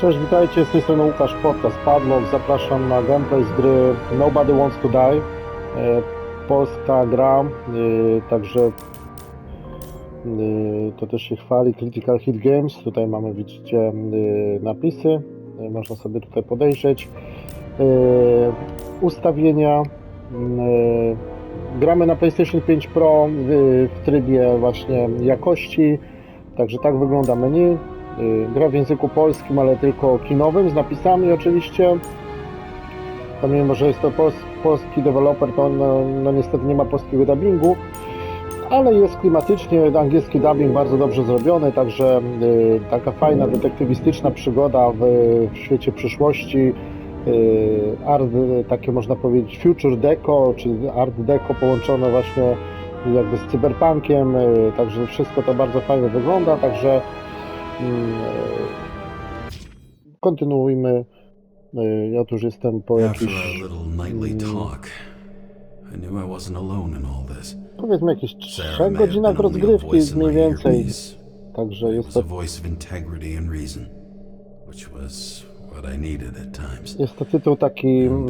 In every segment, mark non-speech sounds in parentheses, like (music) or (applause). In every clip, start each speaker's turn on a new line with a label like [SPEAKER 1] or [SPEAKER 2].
[SPEAKER 1] Cześć, witajcie, z tej strony Łukasz Podcast Padlock. Zapraszam na gameplay z gry Nobody Wants to Die. E, Polska gra, e, także e, to też się chwali Critical Hit Games. Tutaj mamy, widzicie, napisy. Można sobie tutaj podejrzeć. Ustawienia. Gramy na PlayStation 5 Pro w trybie właśnie jakości. Także tak wygląda menu. Y, Gra w języku polskim, ale tylko kinowym, z napisami oczywiście. Pomimo, że jest to pols polski deweloper, to no, no niestety nie ma polskiego dubbingu, ale jest klimatycznie, angielski dubbing bardzo dobrze zrobiony, także y, taka fajna detektywistyczna przygoda w, w świecie przyszłości. Y, art, takie można powiedzieć future deco, czy art deco połączone właśnie jakby z cyberpunkiem, y, także wszystko to bardzo fajnie wygląda, także Kontynuujmy. E, Ja tu już jestem po jakichś, Mm. powiedzmy,
[SPEAKER 2] Sarah
[SPEAKER 1] 3
[SPEAKER 2] may have
[SPEAKER 1] godzinach rozgrywki mniej więcej. Także jest to, jest to tytuł taki mm,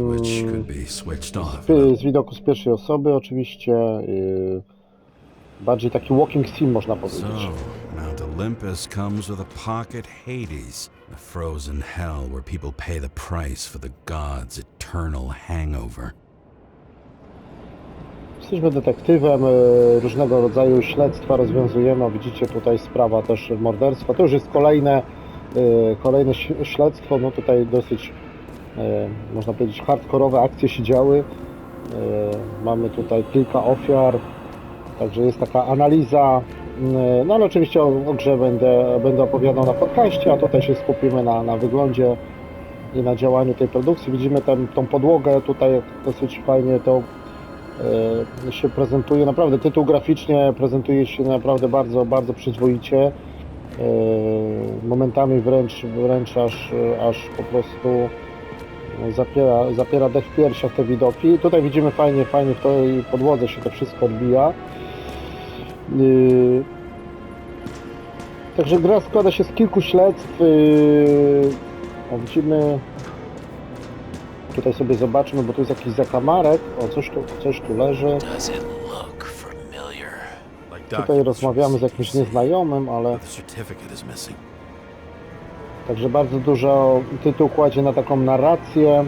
[SPEAKER 1] z, z widoku z pierwszej osoby oczywiście. Bardziej taki walking sim można
[SPEAKER 2] So,
[SPEAKER 1] powiedzieć.
[SPEAKER 2] Mount Olympus comes with a pocket Hades, a frozen hell where people pay the price for the god's eternal hangover.
[SPEAKER 1] Jesteśmy detektywem, y, różnego rodzaju śledztwa rozwiązujemy. Widzicie tutaj sprawa też morderstwa. To już jest kolejne, y, kolejne ś- śledztwo. No tutaj dosyć, y, można powiedzieć, hardkorowe akcje się działy. Y, Mamy tutaj kilka ofiar, także jest taka analiza. Y, No ale oczywiście o, o grze będę, będę opowiadał na podcaście, a tutaj się skupimy na, na wyglądzie i na działaniu tej produkcji. Widzimy tam, tą podłogę tutaj, dosyć fajnie to e, się prezentuje. Naprawdę tytuł graficznie prezentuje się naprawdę bardzo, bardzo przyzwoicie. E, Momentami wręcz, wręcz aż, aż po prostu zapiera, zapiera dech w piersiach te widoki. Tutaj widzimy fajnie, fajnie w tej podłodze się to wszystko odbija. Yy, Także gra składa się z kilku śledztw. Yy, O, widzimy Tutaj sobie zobaczmy, bo tu jest jakiś zakamarek. O, coś tu, coś tu leży. Tutaj rozmawiamy z jakimś nieznajomym, ale także bardzo dużo tytuł kładzie na taką narrację.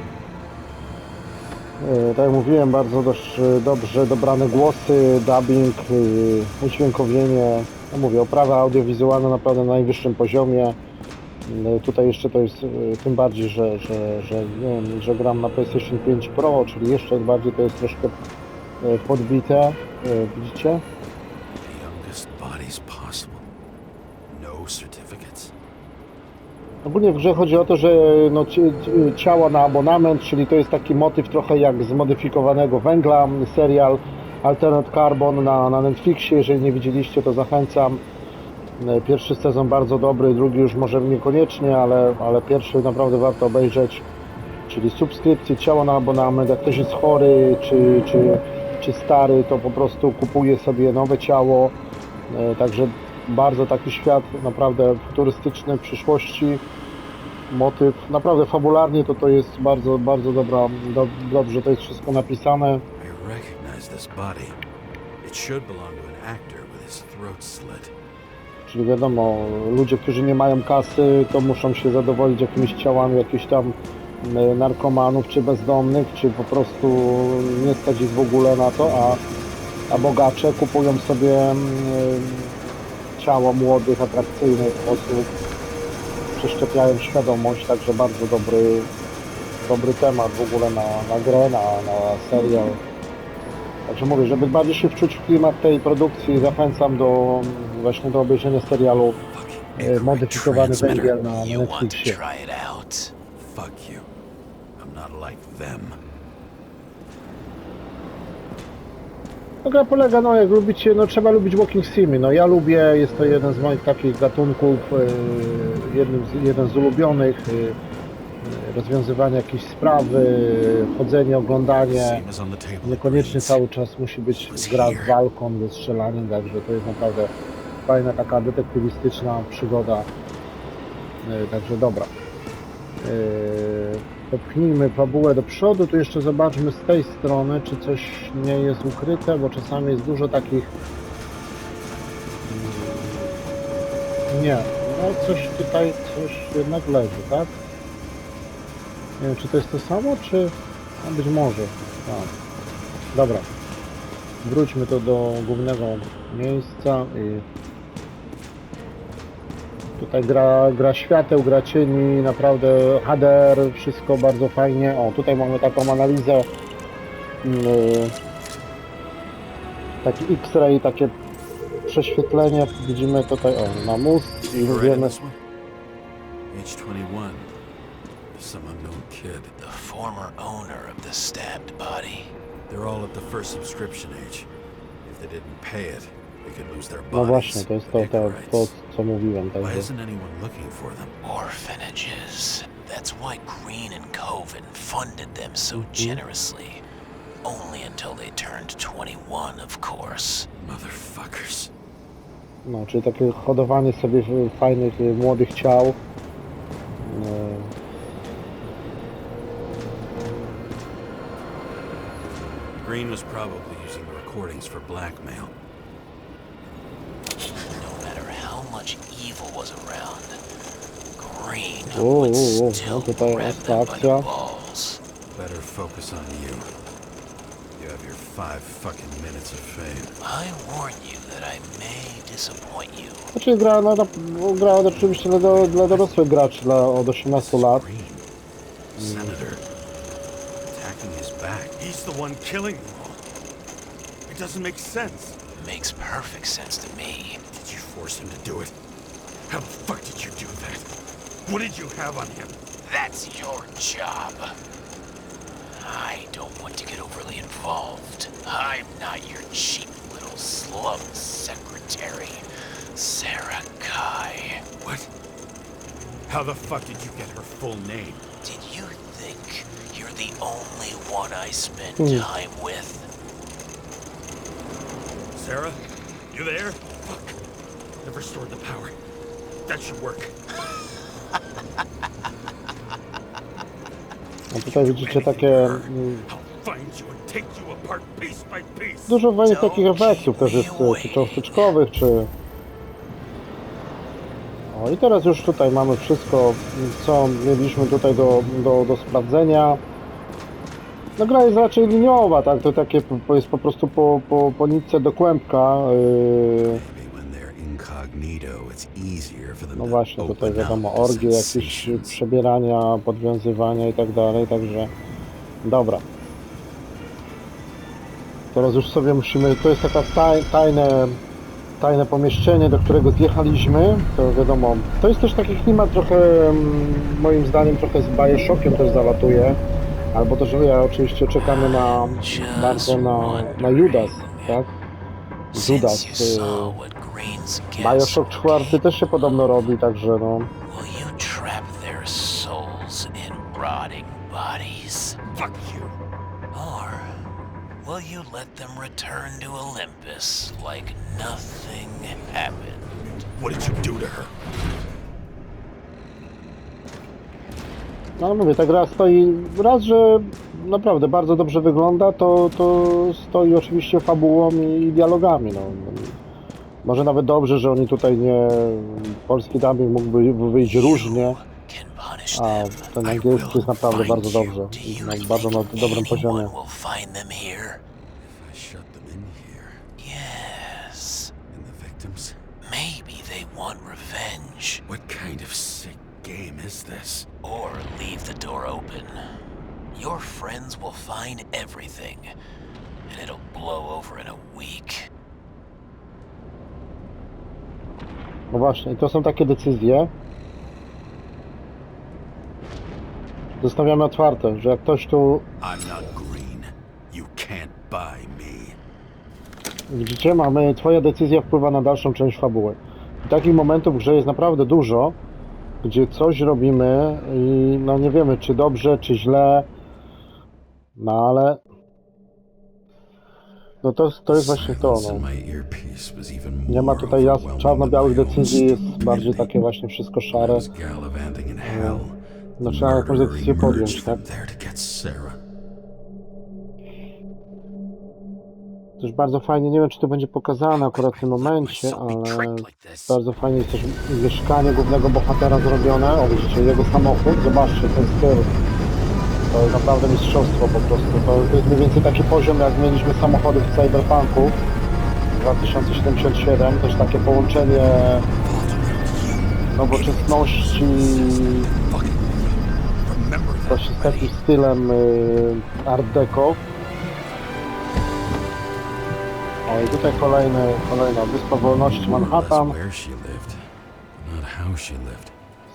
[SPEAKER 1] E, Tak jak mówiłem, bardzo dość e, dobrze dobrane głosy, dubbing, e, udźwiękowienie. No mówię, oprawa audiowizualna naprawdę na najwyższym poziomie. Tutaj jeszcze to jest tym bardziej, że, że, że, nie wiem, że gram na PlayStation 5 Pro, czyli jeszcze bardziej to jest troszkę podbite. Widzicie?
[SPEAKER 2] The youngest bodies possible. No certificates.
[SPEAKER 1] Ogólnie w grze chodzi o to, że no, ci- ci- ciała na abonament, czyli to jest taki motyw trochę jak zmodyfikowanego węgla, serial Alternate Carbon na, na Netflixie, jeżeli nie widzieliście to zachęcam. E, Pierwszy sezon bardzo dobry, drugi już może niekoniecznie, ale, ale pierwszy naprawdę warto obejrzeć. Czyli subskrypcje, ciało na abonament, jak ktoś jest chory czy, czy, czy stary, to po prostu kupuje sobie nowe ciało. E, Także bardzo taki świat naprawdę futurystyczny w przyszłości. Motyw naprawdę fabularnie to to jest bardzo, bardzo dobra, do, dobrze to jest wszystko napisane.
[SPEAKER 2] I recognize this body. It should belong to an actor with his throat slit.
[SPEAKER 1] Czyli wiadomo, ludzie, którzy nie mają kasy, to muszą się zadowolić jakimiś ciałami jakichś tam e, narkomanów, czy bezdomnych, czy po prostu nie stać ich w ogóle na to, a, a bogacze kupują sobie ciała młodych, atrakcyjnych osób, przeszczepiają świadomość, także bardzo dobry, dobry temat w ogóle na, na grę, na, na serial. Także mówię, żeby bardziej się wczuć w klimat tej produkcji, zachęcam do właśnie do obejrzenia serialu e, Modyfikowany węgiel na, Netflixie.
[SPEAKER 2] Fuck you. I'm not like them.
[SPEAKER 1] No gra polega, no jak lubicie, no trzeba lubić walking simy, no ja lubię, jest to jeden z moich takich gatunków, e, jednym z, jeden z ulubionych, e, rozwiązywanie jakiejś sprawy, chodzenie, oglądanie, niekoniecznie cały czas musi być gra z walką, ze strzelaniem, także to jest naprawdę fajna taka detektywistyczna przygoda, E, także dobra. Popchnijmy fabułę do przodu, tu jeszcze zobaczmy z tej strony, czy coś nie jest ukryte, bo czasami jest dużo takich... Nie, no coś tutaj, coś jednak leży, tak? Nie wiem, czy to jest to samo, czy... No być może. Dobra. Wróćmy to do głównego miejsca i... Tutaj gra, gra świateł, gra cieni, naprawdę HDR, wszystko bardzo fajnie. O, tutaj mamy taką analizę. Yy, taki X-ray, takie prześwietlenie. Widzimy tutaj o, na mózg i wiemy.
[SPEAKER 2] Age 21. Some unknown kid.
[SPEAKER 3] The former owner of the stabbed body.
[SPEAKER 2] They're all at the first subscription age. If they didn't pay it, they could lose their
[SPEAKER 1] No właśnie, to jest to, to, to co mówiłem.
[SPEAKER 2] Why
[SPEAKER 1] Także.
[SPEAKER 2] isn't anyone looking for them?
[SPEAKER 3] Orphanages. That's why Green and Coven funded them so hmm? generously. Only until they turned 21, of course.
[SPEAKER 2] Motherfuckers.
[SPEAKER 1] No, czyli takie hodowanie sobie w- fajnych, y, młodych ciał. Y,
[SPEAKER 2] Green was probably using the recordings for blackmail.
[SPEAKER 3] No matter how much evil was around, Green
[SPEAKER 1] O,
[SPEAKER 3] would
[SPEAKER 1] o, o,
[SPEAKER 3] still
[SPEAKER 1] no tutaj
[SPEAKER 3] grab
[SPEAKER 1] ostra
[SPEAKER 3] them by the
[SPEAKER 1] akcja.
[SPEAKER 3] balls.
[SPEAKER 2] Better focus on you. You have your five fucking minutes of fame.
[SPEAKER 3] I warn you that I may disappoint you.
[SPEAKER 1] Znaczy gra, no, no, gra oczywiście dla, do- dla dorosłych graczy, dla od 18 lat.
[SPEAKER 2] Green. Senator. Attacking his back.
[SPEAKER 4] He's the one killing them all. It doesn't make sense.
[SPEAKER 3] Makes perfect sense to me.
[SPEAKER 4] Did you force him to do it? How the fuck did you do that? What did you have on him?
[SPEAKER 3] That's your job. I don't want to get overly involved. I'm not your cheap little slum secretary, Sarah Kai.
[SPEAKER 4] What? How the fuck did you get her full name?
[SPEAKER 3] Did you think you're the only one I spend
[SPEAKER 1] Hmm.
[SPEAKER 3] time with?
[SPEAKER 4] Sarah? You there? Fuck. I've restored the power. That should work.
[SPEAKER 1] No tutaj widzicie takie... mm,
[SPEAKER 4] I'll find you and take you apart piece by piece.
[SPEAKER 1] Dużo fajnych takich efektów też jest, e, czy cząsteczkowych, czy... O i teraz już tutaj mamy wszystko, co mieliśmy tutaj do, do, do sprawdzenia. No gra jest raczej liniowa, tak, to takie po- jest po prostu po, po, po nitce do kłębka. Yy,
[SPEAKER 2] Maybe when they're incognito,
[SPEAKER 1] no właśnie, tutaj wiadomo, orgie, jakieś przebierania, podwiązywania i tak dalej, także dobra. Teraz już sobie musimy, to jest taka taj, tajne, tajne pomieszczenie, do którego zjechaliśmy, to wiadomo, to jest też taki klimat trochę, moim zdaniem trochę z Bioshockiem też zalatuje, albo też, ja oczywiście czekamy na, bardzo na, na Judas, tak? Judas, Bioshock 4 też się podobno robi, także no,
[SPEAKER 3] Will you trap their souls in rotting bodies?
[SPEAKER 4] Fuck you.
[SPEAKER 3] Or will you let them return to Olympus like nothing happened?
[SPEAKER 4] What did you do to her?
[SPEAKER 1] No ale mówię, ta gra stoi, raz, że naprawdę bardzo dobrze wygląda, to, to stoi oczywiście fabułą i dialogami. No. Może nawet dobrze, że oni tutaj nie, polski dubbing mógłby wyjść różnie, a ten angielski jest naprawdę bardzo dobrze,
[SPEAKER 3] think
[SPEAKER 1] bardzo na dobrym poziomie.
[SPEAKER 2] what kind of sick game is this?
[SPEAKER 3] Or leave the door open. Your friends will find everything, and it'll blow over in a week.
[SPEAKER 1] No właśnie, i to są takie decyzje. Zostawiamy otwarte, że jak ktoś tu,
[SPEAKER 2] I'm not green. You can't buy me.
[SPEAKER 1] widzicie, mamy, twoja decyzja wpływa na dalszą część fabuły. I takich momentów grze jest naprawdę dużo, gdzie coś robimy i no nie wiemy, czy dobrze, czy źle, no ale no to, to jest właśnie to, no. Nie ma tutaj jas-
[SPEAKER 2] overwhelming
[SPEAKER 1] czarno-białych decyzji, jest bardziej takie właśnie wszystko szare.
[SPEAKER 2] hell,
[SPEAKER 1] No trzeba jakąś decyzję podjąć, tak? Też bardzo fajnie, nie wiem czy to będzie pokazane akurat w tym momencie, ale bardzo fajnie jest też mieszkanie głównego bohatera zrobione. O widzicie, jego samochód, zobaczcie ten styl. To jest naprawdę mistrzostwo po prostu. To, jest mniej więcej taki poziom jak mieliśmy samochody w Cyberpunku 2077, też takie połączenie nowoczesności właśnie z takim stylem y, art deco. O i tutaj kolejny, kolejna Wyspa Wolności Manhattan.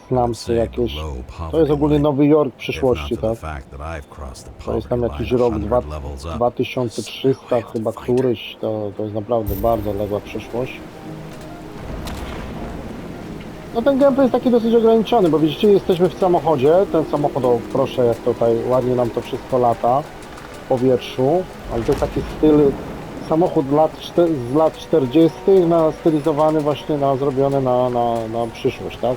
[SPEAKER 1] Slumsy jakieś. To jest ogólnie Nowy Jork przyszłości, tak? To jest tam jakiś rok
[SPEAKER 2] 100
[SPEAKER 1] dwa,
[SPEAKER 2] levels up.
[SPEAKER 1] 2300 chyba któryś, to, to jest naprawdę bardzo odległa przyszłość. No ten gameplay jest taki dosyć ograniczony, bo widzicie, jesteśmy w samochodzie, ten samochód, o proszę jak tutaj ładnie nam to wszystko lata w powietrzu, ale to jest taki styl, samochód lat, z lat 40. na stylizowany właśnie na, zrobiony na, na, na przyszłość, tak?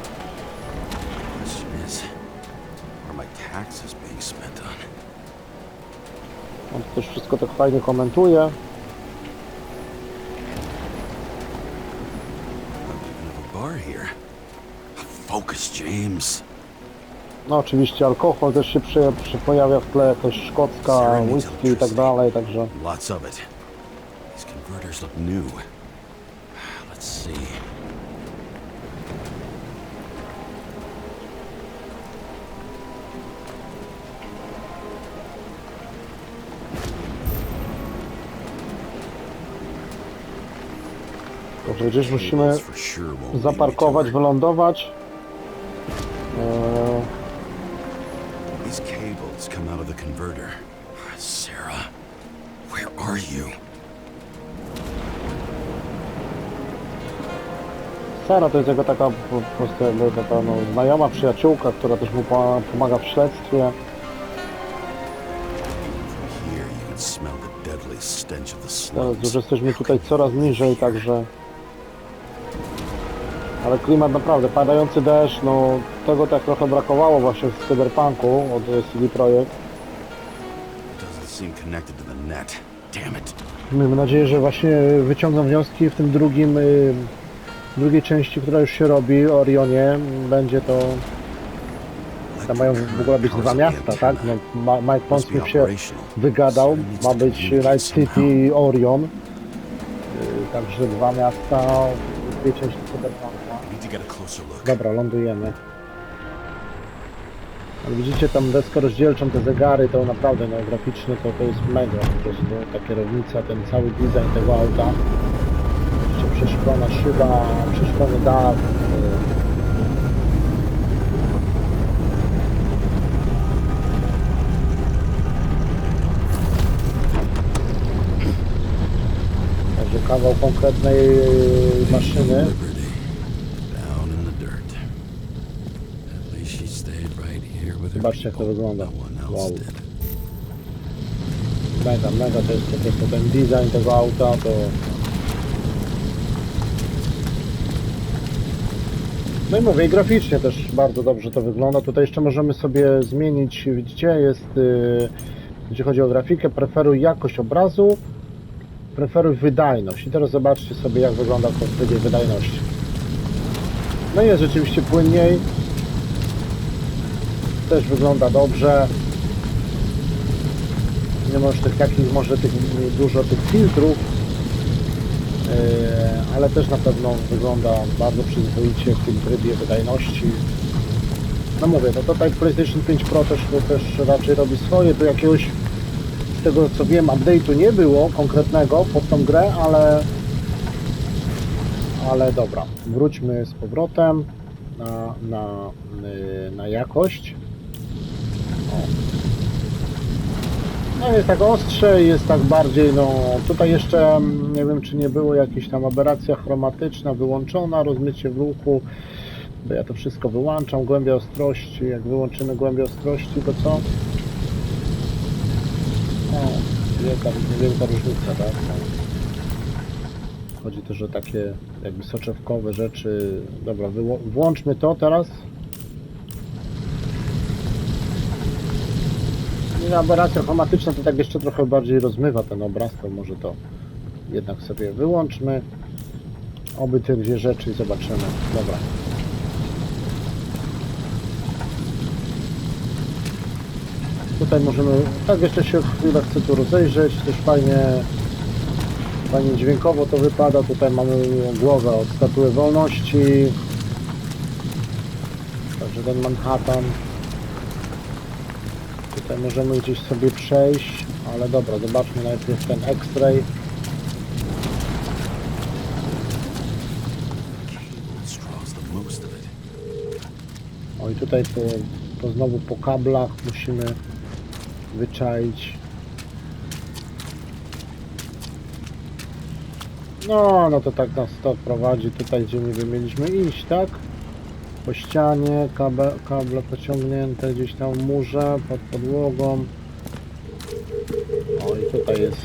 [SPEAKER 1] Wszystko tak fajnie komentuje. No oczywiście alkohol też się przy, przy pojawia w tle, jakaś szkocka, whisky i tak dalej, także
[SPEAKER 2] Lots of it. These converters look new. Let's see.
[SPEAKER 1] Dobrze, gdzieś musimy zaparkować, wylądować. Eee,
[SPEAKER 2] These cables come out of the converter. Sarah, where are you?
[SPEAKER 1] Sara to jest jego taka po prostu jakby taka no, znajoma przyjaciółka, która też mu pomaga, w śledztwie. Teraz już jesteśmy tutaj coraz niżej, także... Ale klimat naprawdę, padający deszcz, no tego tak trochę brakowało właśnie w Cyberpunku od CD Projekt.
[SPEAKER 2] Doesn't seem connected to the net. Damn it.
[SPEAKER 1] Miejmy nadzieję, że właśnie wyciągną wnioski w tym drugim, y, drugiej części, która już się robi, o Orionie. Będzie to... Tam mają w ogóle być dwa miasta, tak? No, Ma- Mike Pondsmith się wygadał, ma być Night City i Orion. Y, Także dwa miasta, dwie części Cyberpunka. Dobra, lądujemy. Ale widzicie tam deskę rozdzielczą, te zegary, to naprawdę no, graficznie to, to jest mega po prostu. Ta kierownica, ten cały design tego auta. Jeszcze przeszklona szyba, przeszklony dach. Także kawał konkretnej maszyny.
[SPEAKER 2] Liberty. Down in the dirt. At least she stayed right
[SPEAKER 1] Zobaczcie, jak to wygląda. Wow. Mega, mega to jest po prostu ten design tego auta, to... No i mówię, graficznie też bardzo dobrze to wygląda. Tutaj jeszcze możemy sobie zmienić, widzicie, jest, yy, jeśli chodzi o grafikę, preferuj jakość obrazu, preferuj wydajność. I teraz zobaczcie sobie, jak wygląda to w wydajności. No i jest rzeczywiście płynniej. Też wygląda dobrze nie masz tych takich, może tych dużo tych filtrów, yy, ale też na pewno wygląda bardzo przyzwoicie w tym trybie wydajności. No mówię, no tutaj PlayStation 5 Pro też, to też raczej robi swoje, tu jakiegoś z tego co wiem update'u nie było konkretnego pod tą grę, ale ale dobra, wróćmy z powrotem na, na, yy, na jakość. No jest tak ostrze, jest tak bardziej, no tutaj jeszcze mm, nie wiem czy nie było jakaś tam aberracja chromatyczna wyłączona, rozmycie w ruchu, bo ja to wszystko wyłączam, głębia ostrości, jak wyłączymy głębię ostrości to co? O, wielka, niewielka różnica, tak? No. Chodzi też o takie jakby soczewkowe rzeczy, dobra, włączmy to teraz. Aberracja chromatyczna to tak jeszcze trochę bardziej rozmywa ten obraz, to może to jednak sobie wyłączmy. Oby te dwie rzeczy i zobaczymy. Dobra. Tutaj możemy, tak jeszcze się chwilę chcę tu rozejrzeć, też fajnie, fajnie dźwiękowo to wypada. Tutaj mamy głowę od statuły wolności. Także ten Manhattan. Tutaj możemy gdzieś sobie przejść, ale dobra, zobaczmy najpierw ten X-ray. O i tutaj to, to znowu po kablach musimy wyczaić. No, no to tak nas to prowadzi tutaj, gdzie niby mieliśmy iść, tak? Po ścianie, kable, kable pociągnięte gdzieś tam w murze, pod podłogą. O i tutaj jest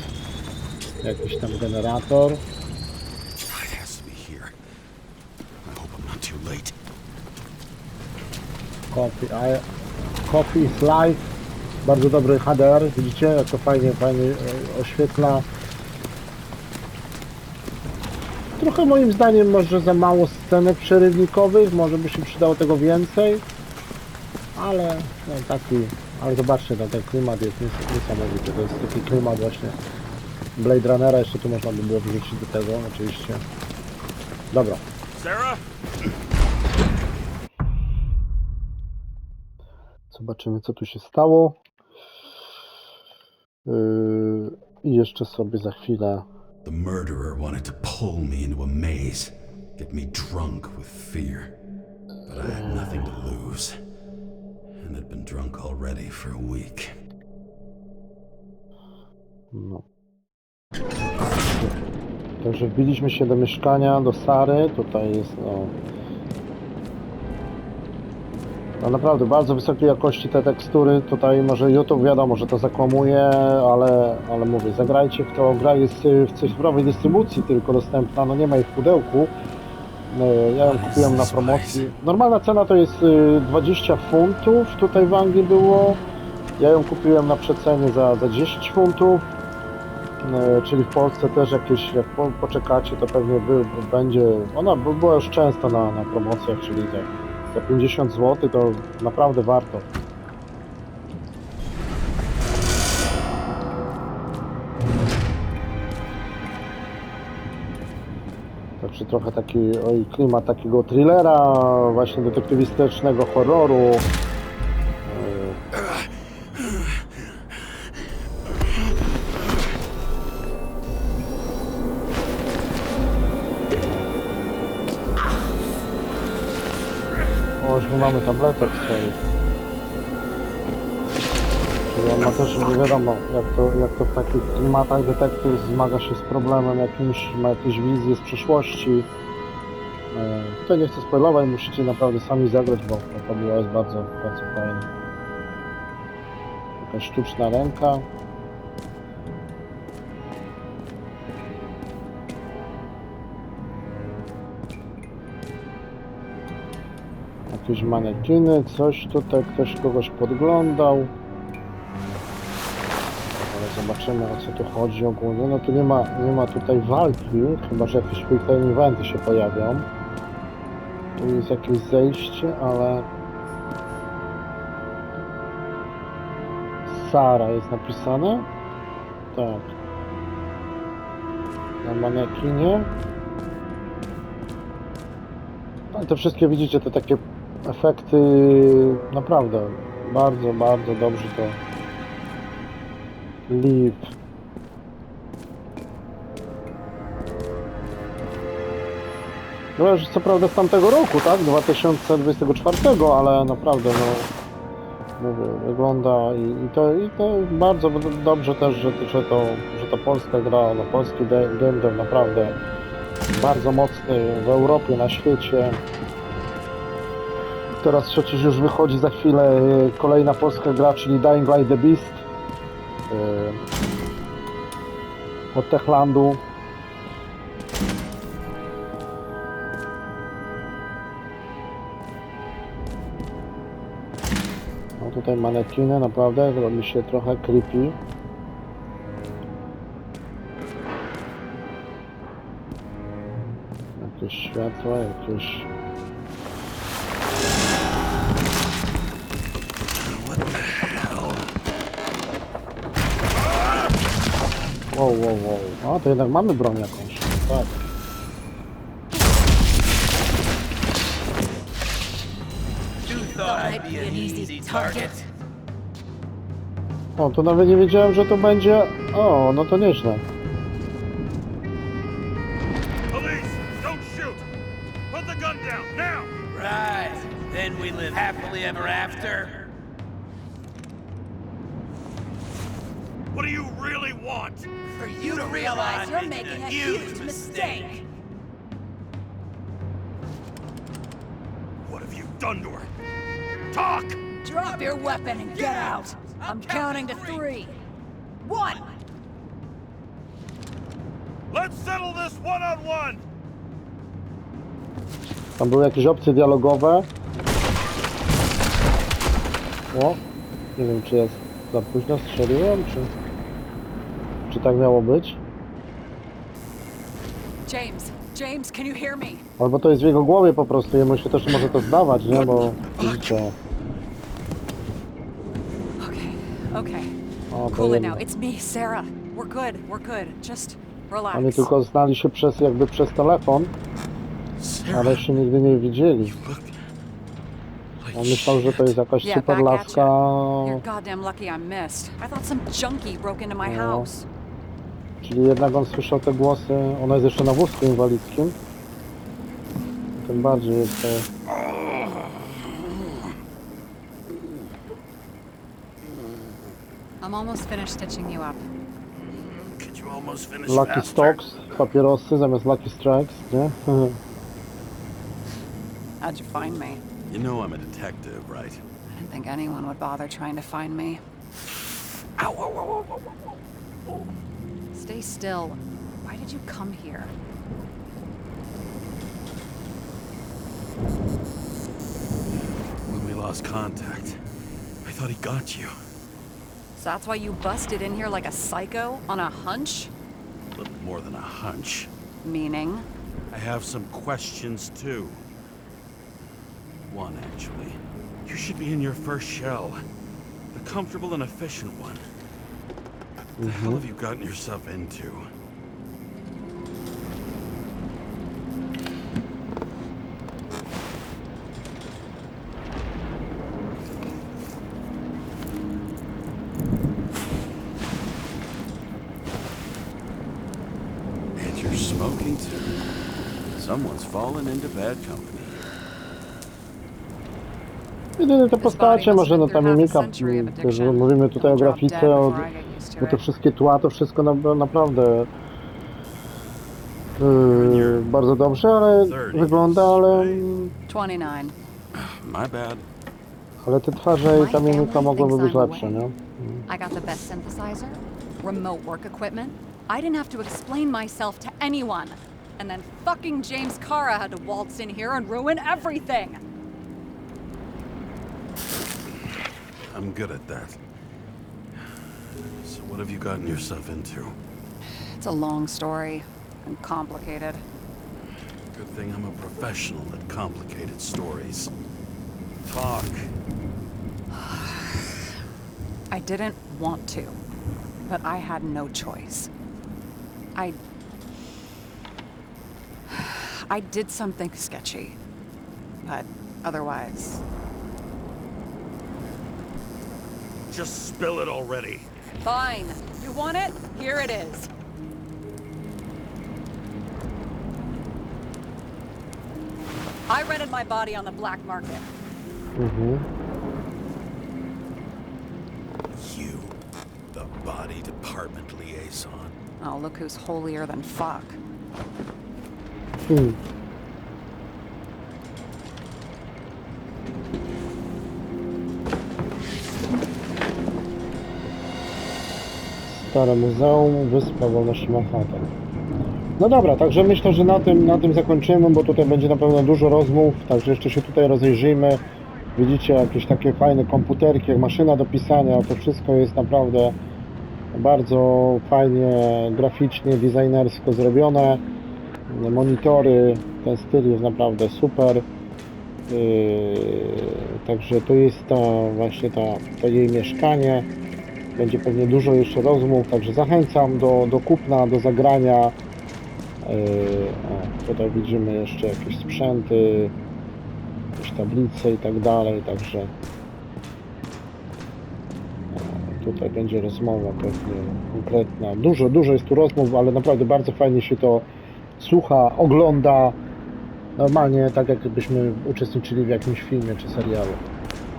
[SPEAKER 1] jakiś tam generator.
[SPEAKER 2] I,
[SPEAKER 1] coffee is life. Bardzo dobry HDR, widzicie jak to fajnie, fajnie e, oświetla. Trochę moim zdaniem może za mało scenek przerywnikowych, może by się przydało tego więcej. Ale no, taki, ale zobaczcie, no, ten klimat jest nies- niesamowity. To jest taki klimat właśnie Blade Runnera, jeszcze tu można by było wrzucić do tego oczywiście. Dobra,
[SPEAKER 4] Sarah?
[SPEAKER 1] Zobaczymy, co tu się stało. Yy, I jeszcze sobie za chwilę.
[SPEAKER 2] The murderer wanted to pull me into a maze, get me drunk with fear. But I had nothing to lose, and had been drunk already for a week.
[SPEAKER 1] No. Także wbiliśmy się do mieszkania, do Sary. Tutaj jest no. No naprawdę bardzo wysokiej jakości te tekstury. Tutaj może YouTube wiadomo, że to zakłamuje, ale, ale mówię, zagrajcie w to. Gra jest y, w cyfrowej dystrybucji tylko dostępna, no nie ma jej w pudełku. Y, Ja ją kupiłem na promocji. Normalna cena to jest y, 20 funtów, tutaj w Anglii było. Ja ją kupiłem na przecenie za, za 10 funtów. Czyli w Polsce też jakieś, jak po, poczekacie, to pewnie by, będzie, ona by była już często na, na promocjach, czyli za, za 50 zł, to naprawdę warto. Także trochę taki oj, klimat takiego thrillera, właśnie detektywistycznego horroru. My mamy tabletek swoich. Czyli on ma też, nie wiadomo, jak to, jak to w takich klimatach detektyw zmaga się z problemem jakimś, ma jakieś wizje z przyszłości. E, tutaj nie chcę spoilować, musicie naprawdę sami zagrać, bo ta fabuła jest bardzo, bardzo fajna. Jakaś sztuczna ręka. Jakieś manekiny, coś tutaj, ktoś kogoś podglądał. Ale zobaczymy o co tu chodzi ogólnie. No tu nie ma, nie ma tutaj walki, chyba że jakieś quick eventy się pojawią. Tu jest jakieś zejście, ale... Sara jest napisane? Tak. Na manekinie. Ale te wszystkie widzicie, te takie efekty naprawdę bardzo, bardzo dobrze to Live. No już co prawda z tamtego roku, tak? 2024, ale naprawdę no mówię, wygląda i, i, to, i to bardzo dobrze też, że, że, to, że to polska gra, no polski game dev naprawdę bardzo mocny w Europie, na świecie. Teraz przecież już wychodzi za chwilę y, kolejna polska gra, czyli Dying Light The Beast y, od Techlandu. No tutaj manekiny, naprawdę robi się trochę creepy. Jakieś światła, jakieś... Wow, wow, wow. O, to jednak mamy broń jakąś. Tak. O, to nawet nie wiedziałem, że to będzie... O, no to nieźle.
[SPEAKER 5] Right. Then we live happily ever after.
[SPEAKER 4] What do you really want?
[SPEAKER 5] For you to realize you're making a huge mistake.
[SPEAKER 4] What have you done to her? Talk!
[SPEAKER 6] Drop your weapon and get out. I'm counting to three. One.
[SPEAKER 4] Let's settle this one on one!
[SPEAKER 1] Tam były jakieś opcje dialogowe. O, nie wiem czy jest za późno strzeliłem, czy... Tak miało być?
[SPEAKER 6] James, James, can you hear me?
[SPEAKER 1] Albo to jest w jego głowie po prostu, jemu się też może to zdawać, nie? Bo widzicie...
[SPEAKER 6] Okay, okay.
[SPEAKER 1] O, to
[SPEAKER 6] Cool it
[SPEAKER 1] jedno.
[SPEAKER 6] now. It's me, Sarah. We're good. We're good. Just relax.
[SPEAKER 1] Oni tylko znali się przez jakby przez telefon, ale się nigdy nie widzieli. On myślał, że to jest jakaś
[SPEAKER 6] Yeah,
[SPEAKER 1] super
[SPEAKER 6] back at
[SPEAKER 1] laska.
[SPEAKER 6] You're goddamn lucky I missed. I thought some junkie broke into my house.
[SPEAKER 1] Czyli jednak on słyszał te głosy. Ona jest jeszcze na wózku inwalidzkim. Tym bardziej jest to...
[SPEAKER 6] I'm almost finished stitching you up.
[SPEAKER 4] Could you almost finish
[SPEAKER 1] Lucky Stocks, papierosy zamiast Lucky Strikes, nie? (laughs)
[SPEAKER 6] How'd you find me?
[SPEAKER 2] You know I'm a detective, right?
[SPEAKER 6] I didn't think anyone would bother trying to find me. Ow, ow, ow, ow, ow, ow, ow. Stay still. Why did you come here?
[SPEAKER 2] When we lost contact, I thought he got you.
[SPEAKER 6] So that's why you busted in here like a psycho on a hunch?
[SPEAKER 2] A little more than a hunch.
[SPEAKER 6] Meaning?
[SPEAKER 2] I have some questions too. One, actually. You should be in your first shell. A comfortable and efficient one. What the hell have you gotten yourself into? And you're smoking too. Someone's fallen into bad company.
[SPEAKER 1] Jedyne te postacie, może no ta mimika, też mówimy tutaj o grafice, o, bo te wszystkie tła, to wszystko na, naprawdę yy, bardzo dobrze, ale wygląda, ale, mm,
[SPEAKER 6] 29.
[SPEAKER 2] My bad.
[SPEAKER 1] ale te twarze i ta mimika mogłyby być lepsze, nie?
[SPEAKER 6] I got the best synthesizer, remote work equipment. I didn't have to explain myself to anyone. And then fucking James Cara had to waltz in here and ruin everything.
[SPEAKER 2] I'm good at that. So what have you gotten yourself into?
[SPEAKER 6] It's a long story and complicated.
[SPEAKER 2] Good thing I'm a professional at complicated stories. Talk. (sighs)
[SPEAKER 6] I didn't want to, but I had no choice. I. (sighs) I did something sketchy, but otherwise,
[SPEAKER 4] Just spill it already.
[SPEAKER 6] Fine. You want it? Here it is. I rented my body on the black market.
[SPEAKER 1] Mm-hmm.
[SPEAKER 2] You, the body department liaison.
[SPEAKER 6] Oh, look who's holier than fuck.
[SPEAKER 1] Hmm. Stare Muzeum, Wyspa Wolności Manhattan. No dobra, także myślę, że na tym, na tym zakończymy, bo tutaj będzie na pewno dużo rozmów, także jeszcze się tutaj rozejrzyjmy. Widzicie jakieś takie fajne komputerki, jak maszyna do pisania, to wszystko jest naprawdę bardzo fajnie graficznie, designersko zrobione. Monitory, ten styl jest naprawdę super. Yy, Także to jest ta właśnie ta, to jej mieszkanie. Będzie pewnie dużo jeszcze rozmów, także zachęcam do, do kupna, do zagrania. O, tutaj widzimy jeszcze jakieś sprzęty, jakieś tablice i tak dalej, także o, tutaj będzie rozmowa pewnie konkretna. Dużo, dużo jest tu rozmów, ale naprawdę bardzo fajnie się to słucha, ogląda. Normalnie tak jakbyśmy uczestniczyli w jakimś filmie czy serialu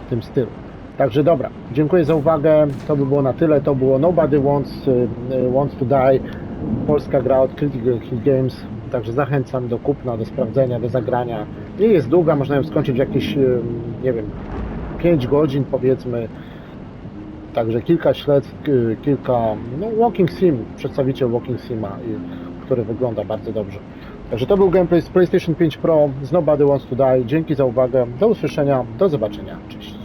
[SPEAKER 1] w tym stylu. Także dobra, dziękuję za uwagę. To by było na tyle. To było Nobody Wants, y, y, wants to Die. Polska gra od Critical Hit Games. Także zachęcam do kupna, do sprawdzenia, do zagrania. Nie jest długa, można ją skończyć w jakieś, y, nie wiem, 5 godzin powiedzmy. Także kilka śledztw, kilka, no Walking Sim, przedstawiciel Walking Sima, który wygląda bardzo dobrze. Także to był gameplay z PlayStation 5 Pro z Nobody Wants to Die. Dzięki za uwagę, do usłyszenia, do zobaczenia, cześć.